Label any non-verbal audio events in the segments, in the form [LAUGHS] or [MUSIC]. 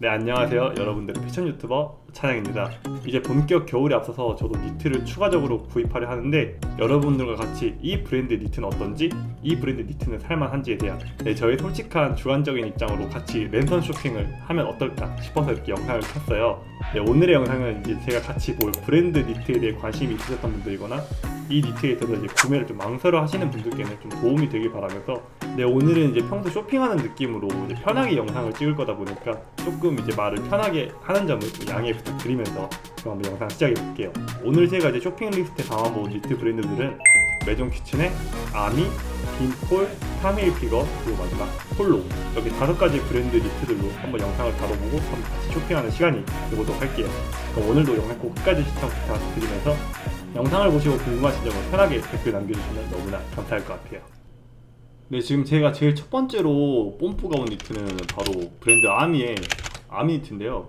네 안녕하세요 여러분들의 패션 유튜버 찬양입니다. 이제 본격 겨울에 앞서서 저도 니트를 추가적으로 구입하려 하는데 여러분들과 같이 이 브랜드 니트는 어떤지 이 브랜드 니트는 살만한지에 대한 네, 저의 솔직한 주관적인 입장으로 같이 랜선 쇼핑을 하면 어떨까 싶어서 이렇게 영상을 켰어요. 네, 오늘의 영상은 이제 제가 같이 볼 브랜드 니트에 대해 관심이 있으셨던 분들이거나 이 니트에 있어서 이제 구매를 좀 망설여 하시는 분들께는 좀 도움이 되길 바라면서 네 오늘은 이제 평소 쇼핑하는 느낌으로 이제 편하게 영상을 찍을 거다 보니까 조금 이제 말을 편하게 하는 점을 좀 양해 부탁드리면서 그럼 한번 영상 시작해 볼게요. 오늘 제가 이제 쇼핑 리스트에 담아본 니트 브랜드들은 매종 키친의 아미, 빈폴, 타밀 피거 그리고 마지막 폴로 이렇게 다섯 가지 브랜드 니트들로 한번 영상을 다뤄보고 한번 같이 쇼핑하는 시간이 되보도록 할게요. 그럼 오늘도 영상 꼭 끝까지 시청 부탁드리면서 영상을 보시고 궁금하신 점은 편하게 댓글 남겨주시면 너무나 감사할 것 같아요. 네, 지금 제가 제일 첫 번째로 뽐뿌가 온 니트는 바로 브랜드 아미의 아미 니트인데요.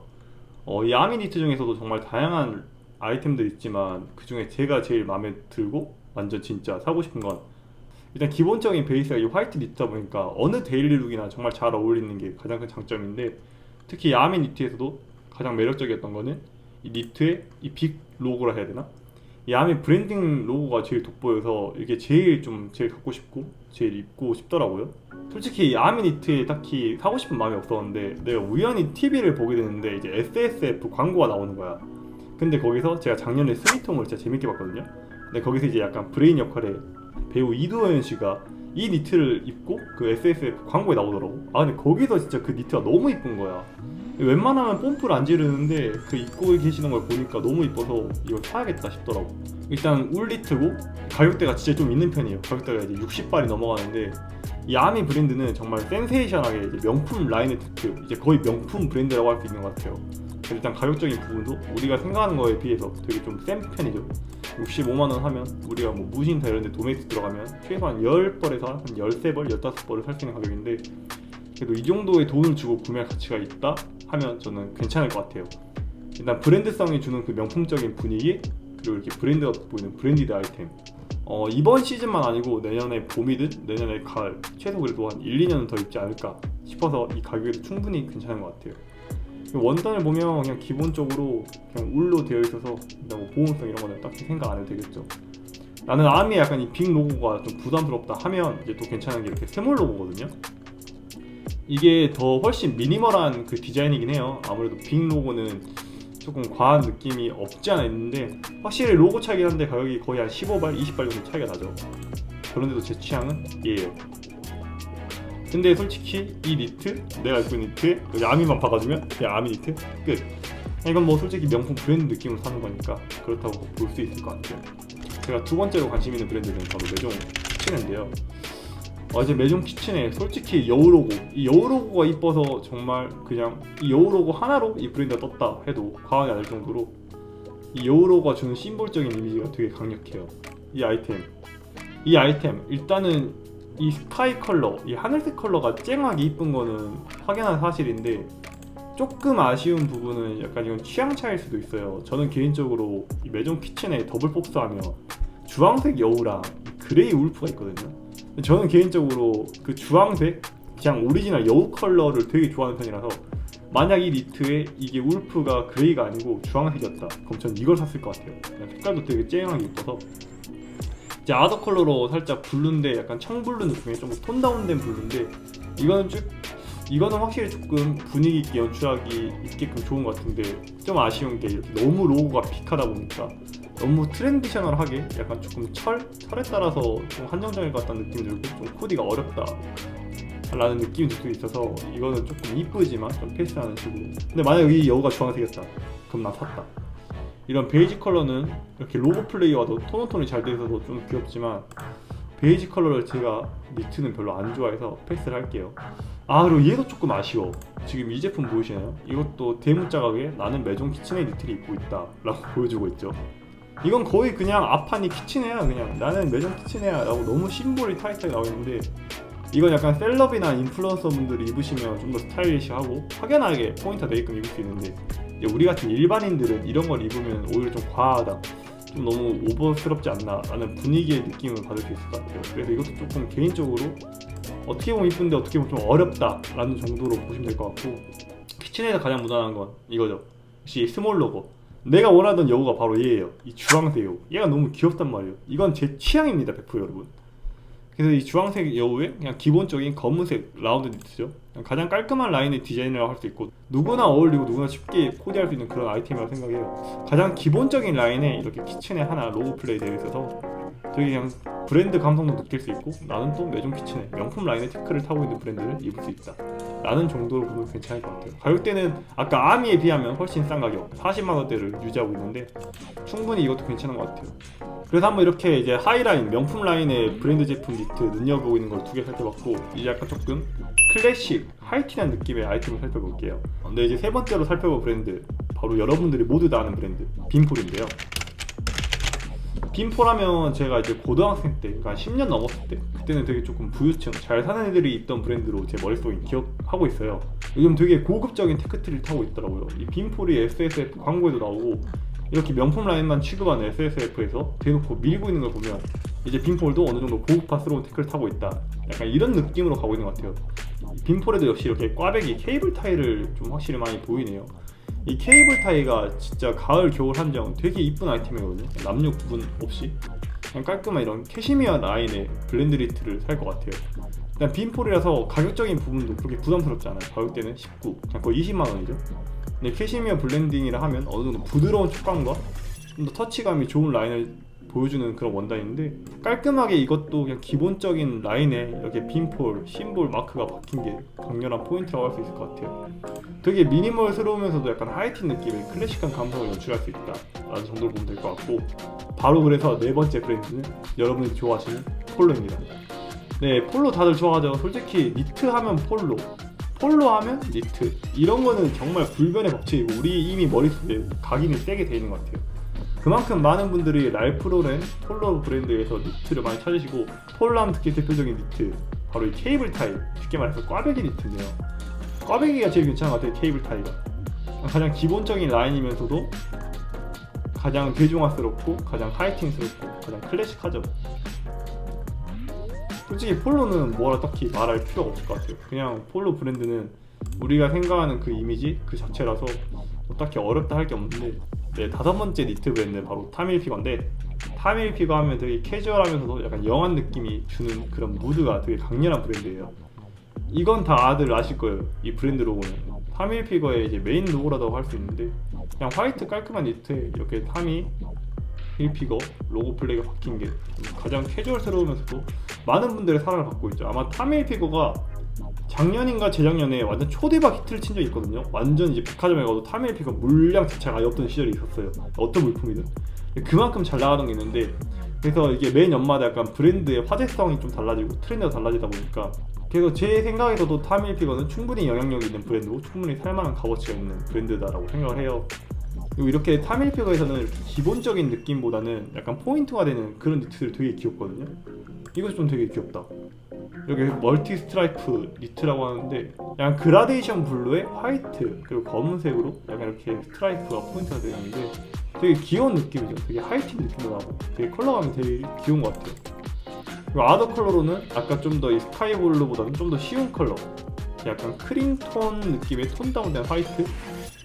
어, 이 아미 니트 중에서도 정말 다양한 아이템들이 있지만 그 중에 제가 제일 마음에 들고 완전 진짜 사고 싶은 건 일단 기본적인 베이스가 이 화이트 니트다 보니까 어느 데일리 룩이나 정말 잘 어울리는 게 가장 큰 장점인데 특히 이 아미 니트에서도 가장 매력적이었던 거는 이 니트의 이 빅 로고라 해야 되나? 이 아미 브랜딩 로고가 제일 돋보여서 이게 제일 좀 제일 갖고 싶고 제일 입고 싶더라고요. 솔직히 이 아미 니트에 딱히 사고 싶은 마음이 없었는데 내가 우연히 TV를 보게 됐는데 이제 SSF 광고가 나오는 거야. 근데 거기서 제가 작년에 스위트홈을 진짜 재밌게 봤거든요. 근데 거기서 이제 약간 브레인 역할에 배우 이도현 씨가 이 니트를 입고 그 SSF 광고에 나오더라고. 아 근데 거기서 진짜 그 니트가 너무 이쁜 거야. 웬만하면 뽐뿌를 안 지르는데 그 입고 계시는 걸 보니까 너무 이뻐서 이걸 사야겠다 싶더라고. 일단 울 니트고 가격대가 진짜 좀 있는 편이에요. 가격대가 이제 60발이 넘어가는데 이 아미 브랜드는 정말 센세이션하게 이제 명품 라인의 니트 이제 거의 명품 브랜드라고 할 수 있는 것 같아요. 일단 가격적인 부분도 우리가 생각하는 거에 비해서 되게 좀 센 편이죠. 65만 원 하면 우리가 뭐 무신사 이런 데 도메이트 들어가면 최소한 10벌에서 한 13벌, 15벌을 살 수 있는 가격인데 그래도 이 정도의 돈을 주고 구매할 가치가 있다 하면 저는 괜찮을 것 같아요. 일단 브랜드성이 주는 그 명품적인 분위기 그리고 이렇게 브랜드가 보이는 브랜디드 아이템. 어, 이번 시즌만 아니고 내년에 봄이든 내년에 가을 최소 그래도 한 1, 2년은 더 입지 않을까 싶어서 이 가격에도 충분히 괜찮은 것 같아요. 원단을 보면 그냥 기본적으로 그냥 울로 되어 있어서 뭐 보온성 이런 거는 딱히 생각 안 해도 되겠죠. 나는 아미의 약간 이 빅 로고가 좀 부담스럽다 하면 이제 또 괜찮은 게 이렇게 스몰 로고거든요. 이게 더 훨씬 미니멀한 그 디자인이긴 해요. 아무래도 빅 로고는 조금 과한 느낌이 없지 않아 있는데 확실히 로고 차이긴 한데 가격이 거의 한 15발, 20발 정도 차이가 나죠. 그런데도 제 취향은 얘예요. 근데 솔직히 이 니트 내가 입고 있는 니트에 여기 아미만 박아주면 그냥 아미 니트 끝. 이건 뭐 솔직히 명품 브랜드 느낌으로 사는 거니까 그렇다고 볼 수 있을 것 같아요. 제가 두 번째로 관심 있는 브랜드는 바로 매종 키친인데요. 어제 매종 키친에 솔직히 여우 로고 이 여우 로고가 이뻐서 정말 그냥 이 여우 로고 하나로 이 브랜드가 떴다 해도 과언이 아닐 정도로 이 여우 로고가 주는 심볼적인 이미지가 되게 강력해요. 이 아이템 이 아이템 일단은 이 스카이 컬러 이 하늘색 컬러가 쨍하게 이쁜 거는 확연한 사실인데 조금 아쉬운 부분은 약간 이건 취향 차일 수도 있어요. 저는 개인적으로 이 매종 키친에 더블 복스하면 주황색 여우랑 그레이 울프가 있거든요. 저는 개인적으로 그 주황색 그냥 오리지널 여우 컬러를 되게 좋아하는 편이라서 만약 이 니트에 이게 울프가 그레이가 아니고 주황색이었다 그럼 전 이걸 샀을 것 같아요. 그냥 색깔도 되게 쨍하게 이뻐서. 이제 아더 컬러로 살짝 블루인데 약간 청블루 느낌의 좀 톤 다운된 블루인데 이거는 쭉 이거는 확실히 조금 분위기 있게 연출하기 있게끔 좋은 것 같은데 좀 아쉬운 게 이렇게 너무 로고가 픽하다 보니까 너무 트랜디셔널하게 약간 조금 철 철에 따라서 좀 한정적일 것 같다는 느낌 들고 좀 코디가 어렵다 라는 느낌이 들수 있어서 이거는 조금 이쁘지만 좀 패스하는 식으로. 근데 만약 이 여우가 주황색이었다. 그럼 난 샀다. 이런 베이지 컬러는 이렇게 로고 플레이와도 톤온톤이 잘 돼서도 좀 귀엽지만 베이지 컬러를 제가 니트는 별로 안 좋아해서 패스를 할게요. 아 그리고 얘도 조금 아쉬워. 지금 이 제품 보이시나요? 이것도 대문자 가격에 나는 매종 키친의 니트를 입고 있다 라고 [LAUGHS] 보여주고 있죠 이건 거의 그냥 아파니 키친해야 그냥 나는 매점 키친해야 라고 너무 심볼이 타이트하게 나오는데 이건 약간 셀럽이나 인플루언서 분들이 입으시면 좀 더 스타일리시하고 확연하게 포인트 되게끔 입을 수 있는데 우리 같은 일반인들은 이런 걸 입으면 오히려 좀 과하다 좀 너무 오버스럽지 않나 라는 분위기의 느낌을 받을 수 있을 것 같아요 그래서 이것도 조금 개인적으로 어떻게 보면 이쁜데 어떻게 보면 좀 어렵다 라는 정도로 보시면 될 것 같고 키친에서 가장 무난한 건 이거죠. 역시 스몰 로고. 내가 원하던 여우가 바로 얘예요. 이 주황색 여우. 얘가 너무 귀엽단 말이에요. 이건 제 취향입니다, 100% 여러분. 그래서 이 주황색 여우에 그냥 기본적인 검은색 라운드 니트죠. 가장 깔끔한 라인의 디자인이라고 할 수 있고 누구나 어울리고 누구나 쉽게 코디할 수 있는 그런 아이템이라고 생각해요. 가장 기본적인 라인에 이렇게 키친에 하나 로고 플레이 되어 있어서 되게 그냥 브랜드 감성도 느낄 수 있고 나는 또 매종 키친에 명품 라인의 테크를 타고 있는 브랜드를 입을 수 있다. 라는 정도로 보면 괜찮을 것 같아요. 가격대는 아까 아미에 비하면 훨씬 싼 가격 40만 원대를 유지하고 있는데 충분히 이것도 괜찮은 것 같아요. 그래서 한번 이렇게 이제 하이라인 명품 라인의 브랜드 제품 니트 눈여보고 있는 걸 두 개 살펴봤고 이제 약간 조금 클래식 하이틴한 느낌의 아이템을 살펴볼게요. 근데 이제 세 번째로 살펴볼 브랜드 바로 여러분들이 모두 다 아는 브랜드 빔폴인데요. 빔폴하면 제가 이제 고등학생 때, 그러니까 10년 넘었을 때, 그때는 되게 조금 부유층, 잘 사는 애들이 입던 브랜드로 제 머릿속에 기억하고 있어요. 요즘 되게 고급적인 테크트리를 타고 있더라고요. 이 빔폴이 SSF 광고에도 나오고, 이렇게 명품 라인만 취급하는 SSF에서 대놓고 밀고 있는 걸 보면, 이제 빔폴도 어느 정도 고급화스러운 테크를 타고 있다. 약간 이런 느낌으로 가고 있는 것 같아요. 빔폴에도 역시 이렇게 꽈배기 케이블 타이를 좀 확실히 많이 보이네요. 이 케이블 타이가 진짜 가을 겨울 한정 되게 이쁜 아이템이거든요. 남녀 구분 없이. 그냥 깔끔한 이런 캐시미어 라인의 블렌드 리트를 살 것 같아요. 일단 빈폴이라서 가격적인 부분도 그렇게 부담스럽지 않아요. 가격대는 19 그냥 거의 20만 원이죠. 근데 캐시미어 블렌딩이라 하면 어느 정도 부드러운 촉감과 좀 더 터치감이 좋은 라인을 보여주는 그런 원단인데 깔끔하게 이것도 그냥 기본적인 라인에 이렇게 빈폴, 심볼 마크가 박힌 게 강렬한 포인트라고 할 수 있을 것 같아요. 되게 미니멀스러우면서도 약간 하이틴 느낌의 클래식한 감성을 연출할 수 있다. 라는 정도로 보면 될 것 같고 바로 그래서 네 번째 브랜드는 여러분이 좋아하시는 폴로입니다. 네 폴로 다들 좋아하죠. 솔직히 니트 하면 폴로 폴로 하면 니트. 이런 거는 정말 불변의 법칙이고 우리 이미 머릿속에 각인이 세게 돼 있는 것 같아요 그만큼 많은 분들이 랄프로렌 폴로 브랜드에서 니트를 많이 찾으시고 하면 특히 대표적인 니트 바로 이 케이블 타이 쉽게 말해서 꽈배기 니트인데요. 꽈배기가 제일 괜찮은 것 같아요 케이블 타이가 가장 기본적인 라인이면서도 가장 대중화스럽고 가장 하이틴스럽고 가장 클래식하죠. 솔직히 폴로는 뭐라 딱히 말할 필요가 없을 것 같아요. 그냥 폴로 브랜드는 우리가 생각하는 그 이미지 그 자체라서 뭐 딱히 어렵다 할 게 없는데 네, 다섯 번째 니트 브랜드 바로 타밀피거인데 타밀피거 하면 되게 캐주얼하면서도 약간 영한 느낌이 주는 그런 무드가 되게 강렬한 브랜드예요 이건 다 아들 아실 거예요. 이 브랜드 로고는 타밀 피거의 이제 메인 로고라고 할 수 있는데 그냥 화이트 깔끔한 니트에 이렇게 타미 힐 피거 로고 플레이가 박힌 게 가장 캐주얼스러우면서도 많은 분들의 사랑을 받고 있죠. 아마 타밀 피거가 작년인가 재작년에 완전 초대박 히트를 친 적이 있거든요. 완전 이제 백화점에 가도 타밀 피거 물량 자체가 아예 없던 시절이 있었어요. 어떤 물품이든 그만큼 잘 나가던 게 있는데 그래서 이게 매 연마다 약간 브랜드의 화제성이 좀 달라지고 트렌드가 달라지다 보니까 그래서 제 생각에서도 타밀피거는 충분히 영향력 있는 브랜드고 충분히 살만한 값어치가 있는 브랜드다라고 생각을 해요. 그리고 이렇게 타밀피거에서는 기본적인 느낌보다는 약간 포인트가 되는 그런 니트들 되게 귀엽거든요. 이것도 좀 되게 귀엽다. 여기 멀티 스트라이프 니트라고 하는데 약간 그라데이션 블루에 화이트 그리고 검은색으로 약간 이렇게 스트라이프가 포인트가 되어 있는데 되게 귀여운 느낌이죠. 되게 하이틴 느낌도 나고 되게 컬러감이 되게 귀여운 것 같아요. 그리고 아더 컬러로는 아까 좀 더 이 스카이 블루보다는 좀 더 쉬운 컬러 약간 크림 톤 느낌의 톤 다운된 화이트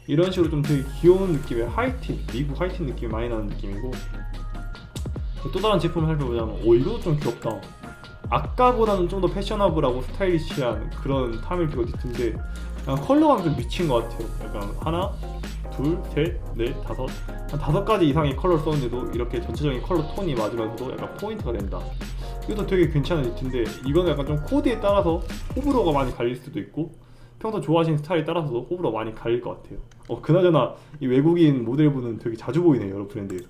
이런 식으로 좀 되게 귀여운 느낌의 하이틴 미국 하이틴 느낌이 많이 나는 느낌이고 또 다른 제품을 살펴보자면 오 이것도 좀 귀엽다. 아까보다는 좀 더 패셔너블하고 스타일리시한 그런 타밀 피거 니트인데 약간 컬러감이 좀 미친 것 같아요. 약간 하나 둘, 셋, 넷, 다섯. 한 다섯 가지 이상의 컬러를 썼는데도 이렇게 전체적인 컬러 톤이 맞으면서도 약간 포인트가 된다. 이것도 되게 괜찮은 니트인데 이거는 약간 좀 코디에 따라서 호불호가 많이 갈릴 수도 있고 평소 좋아하시는 스타일에 따라서도 호불호가 많이 갈릴 것 같아요. 어 그나저나 이 외국인 모델분은 되게 자주 보이네요 여러 브랜드에서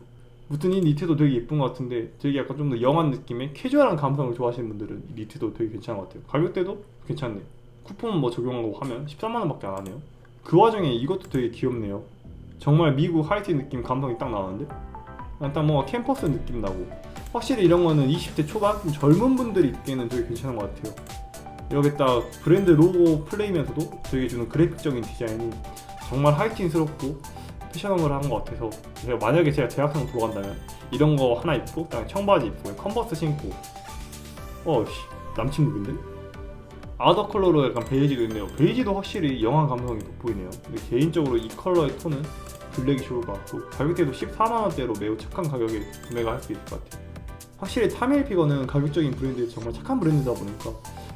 무튼 이 니트도 되게 예쁜 것 같은데 되게 약간 좀 더 영한 느낌의 캐주얼한 감성을 좋아하시는 분들은 이 니트도 되게 괜찮은 것 같아요. 가격대도 괜찮네 쿠폰 뭐 적용하고 하면 13만원 밖에 안 하네요. 그 와중에 이것도 되게 귀엽네요. 정말 미국 하이틴 느낌 감성이 딱 나는데? 일단 뭔가 캠퍼스 느낌 나고. 확실히 이런 거는 20대 초반? 좀 젊은 분들이 입기에는 되게 괜찮은 것 같아요. 여기다 브랜드 로고 플레이면서도 되게 주는 그래픽적인 디자인이 정말 하이틴스럽고 패셔너블한 것 같아서 제가 만약에 제가 대학생으로 돌아간다면 이런 거 하나 입고 그냥 청바지 입고 컨버스 신고 어씨 남친 룩인데? 아더 컬러로 약간 베이지도 있네요. 베이지도 확실히 영화 감성이 돋보이네요. 근데 개인적으로 이 컬러의 톤은 블랙이 좋을 것 같고 가격대도 14만 원대로 매우 착한 가격에 구매가 할 수 있을 것 같아요. 확실히 타밀 피거는 가격적인 브랜드 정말 착한 브랜드다 보니까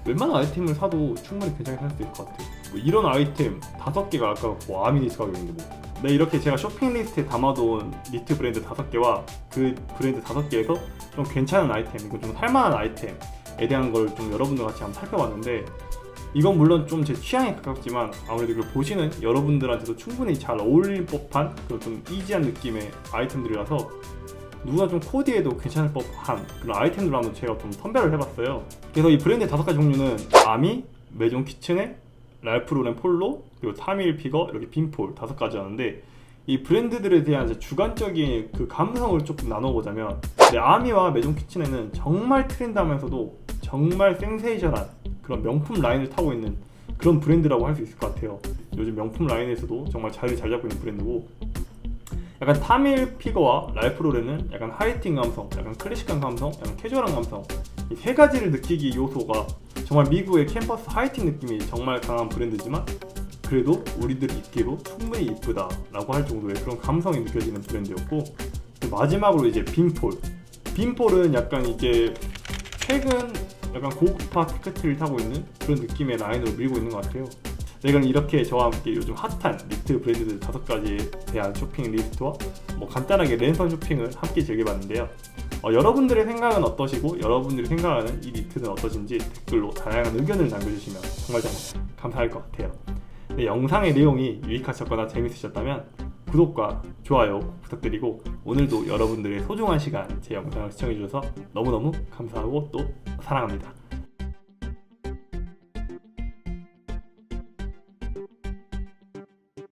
웬만한 아이템을 사도 충분히 괜찮게 살 수 있을 것 같아요. 뭐 이런 아이템 다섯 개가 아까 뭐 아미니스 가격인데 뭐. 네 이렇게 제가 쇼핑 리스트에 담아둔 니트 브랜드 다섯 개와 그 브랜드 다섯 개에서 좀 괜찮은 아이템, 이거 좀 살만한 아이템에 대한 걸 좀 여러분들 같이 한번 살펴봤는데 이건 물론 좀 제 취향에 가깝지만 아무래도 이걸 보시는 여러분들한테도 충분히 잘 어울릴 법한 그런 좀 이지한 느낌의 아이템들이라서 누가 좀 코디해도 괜찮을 법한 그런 아이템들로 한번 제가 좀 선별을 해봤어요. 그래서 이 브랜드 다섯 가지 종류는 아미, 메종 키친에, 랄프 로렌 폴로, 그리고 타밀 피거, 이렇게 빈폴 다섯 가지였는데 이 브랜드들에 대한 이제 주관적인 그 감성을 조금 나눠보자면 네, 아미와 메종 키친에는 정말 트렌드하면서도 정말 센세이션한 그런 명품 라인을 타고 있는 그런 브랜드라고 할 수 있을 것 같아요. 요즘 명품 라인에서도 정말 자리 잘 잡고 있는 브랜드고 약간 타밀 피거와 랄프 로렌은 약간 하이틴 감성, 약간 클래식한 감성, 약간 캐주얼한 감성 이 세 가지를 느끼기 요소가 정말 미국의 캠퍼스 하이틴 느낌이 정말 강한 브랜드지만 그래도 우리들이 입기로 충분히 이쁘다라고 할 정도의 그런 감성이 느껴지는 브랜드였고 마지막으로 이제 빈폴 빈폴은 약간 이제 최근 약간 고급화 테크트를 타고 있는 그런 느낌의 라인으로 밀고 있는 것 같아요. 네, 그럼 이렇게 저와 함께 요즘 핫한 니트 브랜드들 다섯 가지에 대한 쇼핑 리스트와 뭐 간단하게 랜선 쇼핑을 함께 즐겨봤는데요. 어, 여러분들의 생각은 어떠시고 여러분들이 생각하는 이 니트는 어떠신지 댓글로 다양한 의견을 남겨주시면 정말 정말 감사할 것 같아요. 네, 영상의 내용이 유익하셨거나 재밌으셨다면 구독과 좋아요 꼭 부탁드리고 오늘도 여러분들의 소중한 시간 제 영상을 시청해주셔서 너무너무 감사하고 또 사랑합니다.